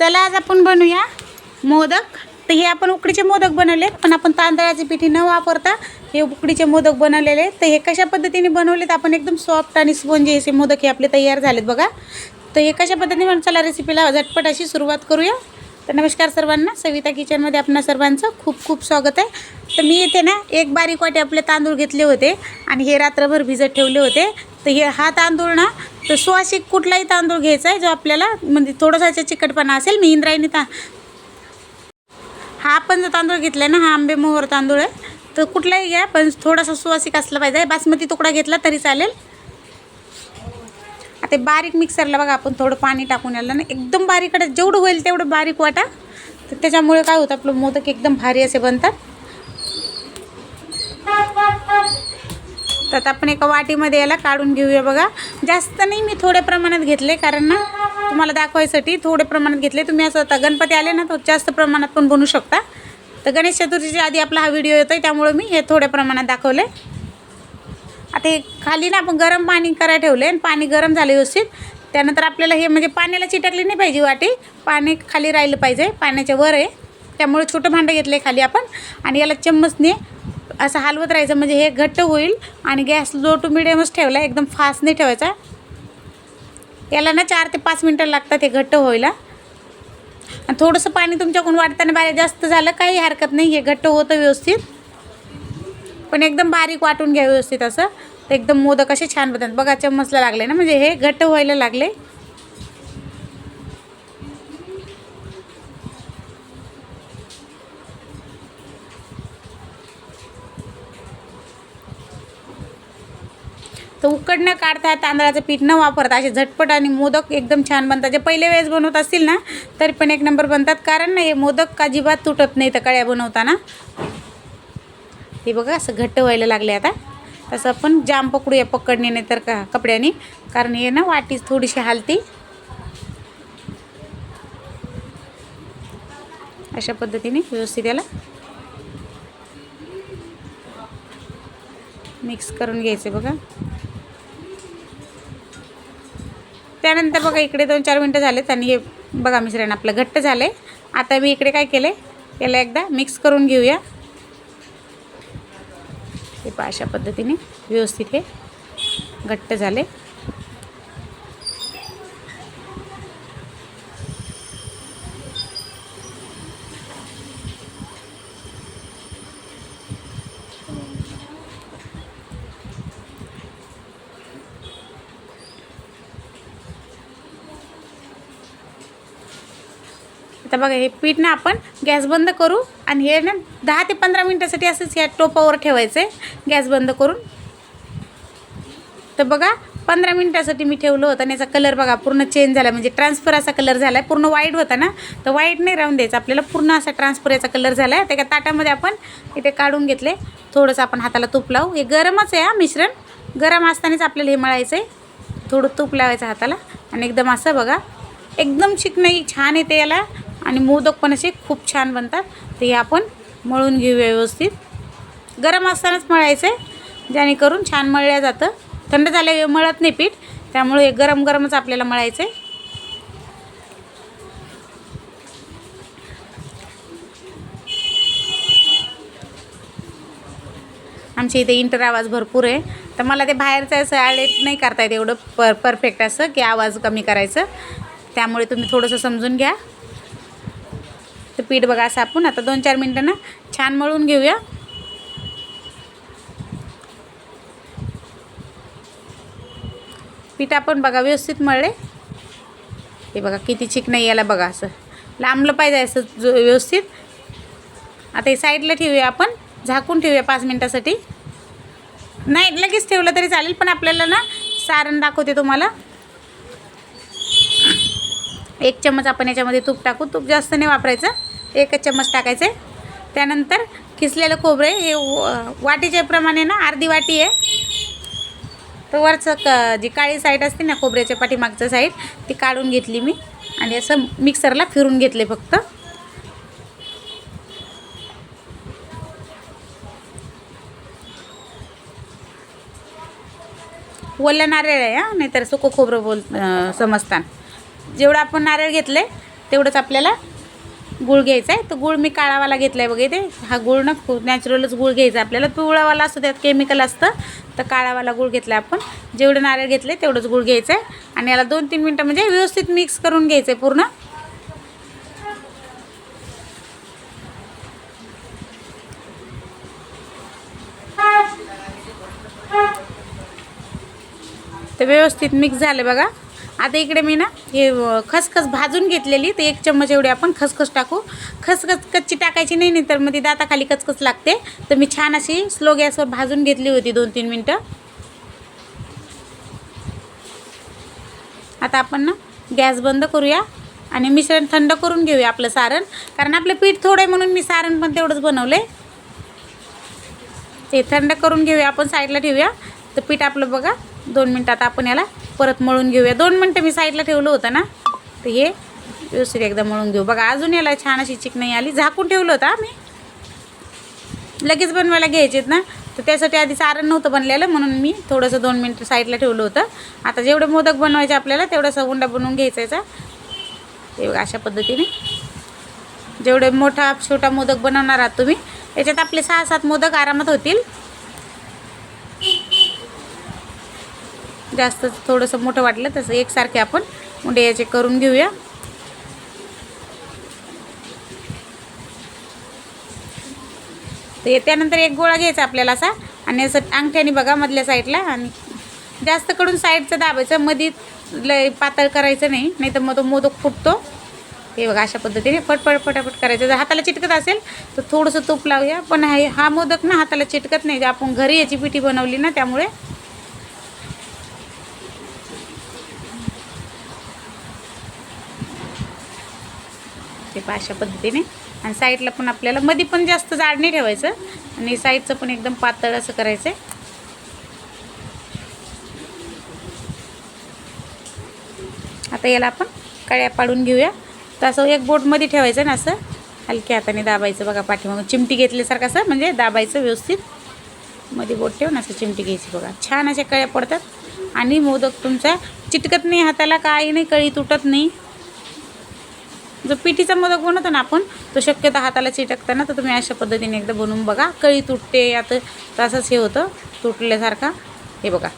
चला आज आपण बनवूया मोदक. तर हे आपण उकडीचे मोदक बनवले पण आपण तांदळाची पिठी न वापरता हे उकडीचे मोदक बनवलेले. तर हे कशा पद्धतीने बनवलेत आपण एकदम सॉफ्ट आणि स्पंजी असे मोदक हे आपले तयार झालेत बघा. तर हे कशा पद्धतीने बनवू? चला रेसिपीला झटपट अशी सुरुवात करूया. तर नमस्कार सर्वांना सविता किचनमध्ये आपणा सर्वांचं खूप खूप स्वागत आहे. तर मी इथे ना एक बारीक वाटे आपले तांदूळ घेतले होते आणि हे रात्रभर भिजत ठेवले होते. तर हे हा तांदूळ ना तर सुवासिक कुठलाही तांदूळ घ्यायचा आहे जो आपल्याला म्हणजे थोडासा याचा चिकटपणा असेल मी इंद्रायणी ता हा आपण जो तांदूळ घेतला आहे ना हा आंबे मोहर तांदूळ आहे. तर कुठलाही घ्या पण थोडासा सुवासिक असला पाहिजे. बासमती तुकडा घेतला तरी चालेल. आता बारीक मिक्सरला बघा आपण थोडं पाणी टाकून आलं ना एकदम बारीकडे जेवढं होईल तेवढं बारीक वाटा. तर त्याच्यामुळे काय होतं आपलं मोदक एकदम भारी असे बनतात. तर आता आपण एका वाटीमध्ये याला काढून घेऊया बघा. जास्त नाही मी थोड्या प्रमाणात घेतले कारण ना तुम्हाला दाखवायसाठी थोड्या प्रमाणात घेतले. तुम्ही असं आता गणपती आले ना तो जास्त प्रमाणात पण बनवू शकता. तर गणेश चतुर्थीच्या आधी आपला हा व्हिडिओ येतो आहे त्यामुळं मी हे थोड्या प्रमाणात दाखवले. आता हे खाली ना आपण गरम पाणी करायला ठेवले आणि पाणी गरम झाले व्यवस्थित. त्यानंतर आपल्याला हे म्हणजे पाण्याला चिटकली नाही पाहिजे वाटी. पाणी खाली राहिलं पाहिजे पाण्याच्या वर आहे. त्यामुळे छोटं भांडं घेतलं आहे खाली आपण. आणि याला चम्मचने असं हलवत राहायचं म्हणजे हे घट्ट होईल आणि गॅस लो टू मिडियमच ठेवला एकदम फास्ट नाही ठेवायचा. याला ना चार ते पाच मिनटं लागतात हे घट्ट व्हायला. आणि थोडंसं पाणी तुमच्याकडून वाटताना बाहेर जास्त झालं काही हरकत नाही हे घट्ट होतं व्यवस्थित. पण एकदम बारीक वाटून घ्या व्यवस्थित असं. तर एकदम मोदक असे छान बनतात. बघा चम्मचला लागले ना म्हणजे हे घट्ट व्हायला लागले. तर उकडनं काढता तांदळाचं पीठ न वापरता असे झटपट आणि मोदक एकदम छान बनतात. जे पहिले वेळेस बनवत असतील ना तरी पण एक नंबर बनतात. कारण ना हे मोदक अजिबात तुटत नाही तर कळ्या बनवताना. हे बघा असं घट्ट व्हायला लागले आता. तसं आपण जाम पकडूया पकडणे नाही तर का कपड्याने. कारण हे ना वाटीच थोडीशी हालती. अशा पद्धतीने व्यवस्थित याला मिक्स करून घ्यायचे बघा. त्यानंतर बघा इकडे दोन चार मिनटं झालेत आणि हे बघा मिश्रण आपलं घट्ट झालं आहे आता मी इकडे काय केलं आहे याला एकदा मिक्स करून घेऊया. हे पहा अशा पद्धतीने व्यवस्थित हे घट्ट झाले आता बघा हे पीठ ना आपण गॅस बंद करू आणि हे ना दहा ते पंधरा मिनटासाठी असंच या टोपावर ठेवायचं आहे गॅस बंद करून. तर बघा पंधरा मिनटासाठी मी ठेवलं होतं आणि याचा कलर बघा पूर्ण चेंज झाला. म्हणजे ट्रान्सफर असा कलर झाला आहे पूर्ण वाईट होता ना? तर वाईट नाही राहून द्यायचा. आपल्याला पूर्ण असा ट्रान्सफर याचा कलर झाला आहे त्या ताटामध्ये आपण इथे काढून घेतले. थोडंसं आपण हाताला तूप लावू. हे गरमच आहे हा मिश्रण. गरम असतानाच आपल्याला हे मळायचं आहे थोडं तूप लावायचं हाताला. आणि एकदम असं बघा एकदम चिकनही छान येते याला. आणि मोदक पण असे खूप छान बनतात. ते हे आपण मळून घेऊ व्यवस्थित. गरम असतानाच मळायचं आहे जेणेकरून छान मळल्या जातं. थंड झाल्या मळत नाही पीठ त्यामुळे हे गरम गरमच आपल्याला मळायचं आहे. आमच्या इथे इंटर आवाज भरपूर आहे. तर मला ते बाहेरचं असं ॲलेट नाही करता येत एवढं पर परफेक्ट असं की आवाज कमी करायचं. त्यामुळे तुम्ही थोडंसं समजून घ्या. तर पीठ बघा असं आपण. आता दोन चार मिनटं ना छान मळून घेऊया. पीठ आपण बघा व्यवस्थित मळले. हे बघा किती चिकन याला बघा असं. लांबलं पाहिजे असं जो व्यवस्थित. आता हे साईडला ठेवूया आपण. झाकून ठेवूया पाच मिनटासाठी. नाही लगेच ठेवलं तरी चालेल पण आपल्याला ना सारण दाखवते तुम्हाला. एक चम्मच आपण याच्यामध्ये तूप टाकू. तूप जास्त नाही वापरायचं. एकच चम्मच टाकायचं. आहे त्यानंतर किसलेलं खोबरे हे वाटीच्या प्रमाणे ना अर्धी वाटी आहे. तर वरचं क जी काळी साईड असते ना खोबऱ्याच्या पाठीमागचं साईड ती काढून घेतली मी. आणि असं मिक्सरला फिरून घेतले फक्त. ओलं नारळ आहे हां. नाहीतर सुकं खोबरं बोल अं, समजतात जेवढं आपण नारळ घेतले तेवढंच आपल्याला गुळ घ्यायचा आहे. तर गुळ मी काळावाला घेतला आहे बघा इथे. हा गुळ ना नॅचरलच गुळ घ्यायचा आपल्याला. पिवळावाला असतो त्यात केमिकल असतं तर काळावाला गुळ घेतला आपण. जेवढं नारळ घेतले तेवढंच गुळ घ्यायचं आहे. आणि याला दोन तीन मिनटं म्हणजे व्यवस्थित मिक्स करून घ्यायचं आहे पूर्ण. ते व्यवस्थित मिक्स झालं बघा. आता इकडे मी ना हे खसखस भाजून घेतलेली. तर एक चम्मच एवढी आपण खसखस टाकू. खसखस कच्ची टाकायची नाही नाही तर मग ती दाताखाली कचकच लागते. तर मी छान अशी स्लो गॅसवर भाजून घेतली होती दोन तीन मिनटं. आता आपण ना गॅस बंद करूया आणि मिश्रण थंड करून घेऊया आपलं सारण. कारण आपलं पीठ थोडं आहे म्हणून मी सारण पण तेवढंच बनवलं. आहे ते थंड करून घेऊया आपण साईडला ठेवूया. तर पीठ आपलं बघा दोन मिनटात आपण याला परत मळून घेऊया. दोन मिनटं मी साईडला ठेवलं होतं ना. तर हे व्यवस्थित एकदा मळून घेऊ. बघा अजून याला छान अशी चिकनाई आली. झाकून ठेवलं होतं आम्ही लगेच बनवायला घ्यायचेत ना. तर त्यासाठी आधी सारण नव्हतं बनलेलं म्हणून मी थोडंसं दोन मिनटं साईडला ठेवलं होतं. आता जेवढे मोदक बनवायचे आपल्याला तेवढासा उंडा बनवून घ्यायचा याचा. हे बघा अशा पद्धतीने. जेवढे मोठा छोटा मोदक बनवणार आहात तुम्ही याच्यात आपले सहा सात मोदक आरामात होतील. जास्त थोडंसं मोठं वाटलं तसं एकसारखे आपण मुंडे याचे करून घेऊया. तर त्यानंतर एक गोळा घ्यायचा आपल्याला असा. आणि असं अंगठ्याने बघा मधल्या साईडला. आणि जास्त कडून साईडचं दाबायचं. मधी लय पातळ करायचं नाही. नाही तर मग तो मोदक फुटतो. हे बघा अशा पद्धतीने फटफट फटाफट करायचं. जर हाताला चिटकत असेल तर थोडंसं तूप लावूया. पण हा मोदक ना हाताला चिटकत नाही. आपण घरी याची पिठी बनवली ना त्यामुळे ते पहा अशा पद्धतीने. आणि साईडला पण आपल्याला मध्ये पण जास्त जाड नाही ठेवायचं. आणि साईडचं पण एकदम पातळ असं करायचं आहे आता याला आपण कळ्या पाडून घेऊया. तर असं एक बोटमध्ये ठेवायचं ना असं. हलक्या हाताने दाबायचं बघा पाठीमागून चिमटी घेतल्यासारखं असं म्हणजे दाबायचं व्यवस्थित. मध्ये बोट ठेवून असं चिमटी घ्यायची बघा. छान अशा कळ्या पडतात. आणि मोदक तुमचा चिटकत नाही हाताला काही नाही कळी तुटत नाही. जो पिठीचा मोदक बनवतो ना आपण तो शक्यतो हाताला चिटकताना तर तुम्ही अशा पद्धतीने एकदा बनवून बघा. कळी तुटते आता तसंच हे होतं तुटल्यासारखा. हे बघा.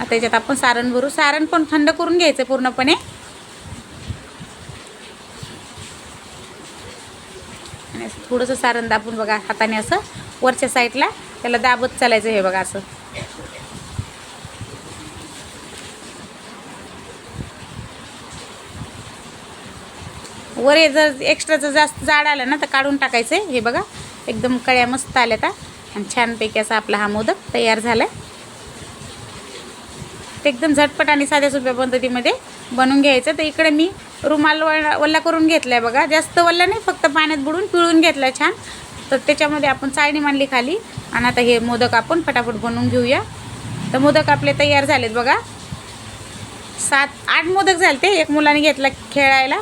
आता याच्यात आपण सारण भरू. सारण पण थंड करून घ्यायचं पूर्णपणे. आणि थोडंसं सारण दाबून बघा हाताने असं वरच्या साईडला त्याला दाबत चालायचं हे बघा असं. वर जर एक्स्ट्राचं जास्त जाड आलं ना तर काढून टाकायचं आहे हे बघा एकदम कळ्या मस्त आल्या आता आणि छानपैकी असा आपला हा मोदक तयार झाला आहे ते एकदम झटपट आणि साध्या सोप्या पद्धतीमध्ये बनवून घ्यायचं. तर इकडे मी रुमाल वळा वल्ला करून घेतला आहे बघा. जास्त वल्ला नाही फक्त पाण्यात बुडून पिळून घेतला आहे छान. तर त्याच्यामध्ये आपण चाळणी मांडली खाली. आणि आता हे मोदक आपण फटाफट बनवून घेऊया. तर मोदक आपले तयार झालेत बघा. सात आठ मोदक झाले ते एक मुलाने घेतला खेळायला.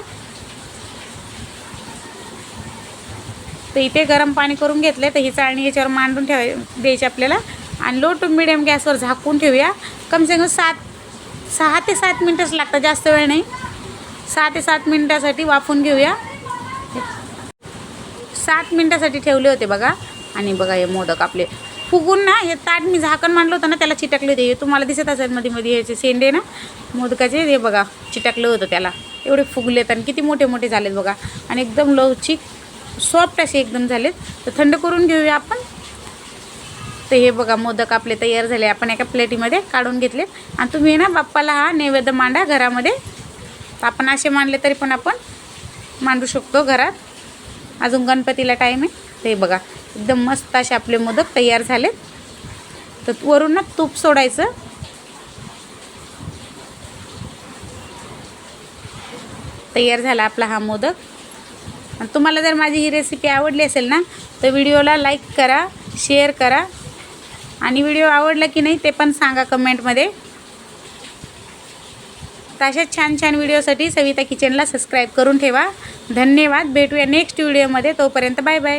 तर इथे गरम पाणी करून घेतले तर ही चाळणी याच्यावर मांडून ठेवाय द्यायची आपल्याला. आणि लो टू मिडियम गॅसवर झाकून ठेवूया. कमसे कम सात सहा ते सात मिनटंच लागतं जास्त वेळ नाही. सहा ते सात मिनटासाठी वाफून घेऊया. सात मिनटासाठी ठेवले होते बघा. आणि बघा हे मोदक आपले. फुगून ना हे ताट मी झाकण मांडलं होतं ना त्याला चिटकले होते. हे तुम्हाला दिसत असेल मध्ये मध्ये ह्याचे शेंडे ना. मोदकाचे हे बघा चिटकलं होतं त्याला. एवढे फुगलेत आणि किती मोठे मोठे झालेत बघा. आणि एकदम लवचिक सॉफ्ट असे एकदम झालेत. तर थंड करून घेऊया आपण. तर हे बघा मोदक आपले तयार झाले. आपण एका प्लेटीमध्ये काढून घेतले आणि तुम्ही ना बाप्पाला हा नैवेद्य मांडा घरामध्ये. आपण असे मांडले तरी पण आपण मांडू शकतो घरात. अजून गणपतीला टाईम आहे. ते बघा एकदम मस्त असे आपले मोदक तयार झालेत. तर वरून ना तूप सोडायचं. तयार झाला आपला हा मोदक. आणि तुम्हाला जर माझी ही रेसिपी आवडली असेल ना तर व्हिडिओला लाईक करा शेअर करा. आणि व्हिडिओ आवडला की नाही ते पण सांगा कमेंटमध्ये तर अशाच छान छान व्हिडिओसाठी सविता किचनला सबस्क्राईब करून ठेवा. धन्यवाद. भेटूया नेक्स्ट व्हिडिओमध्ये तोपर्यंत बाय बाय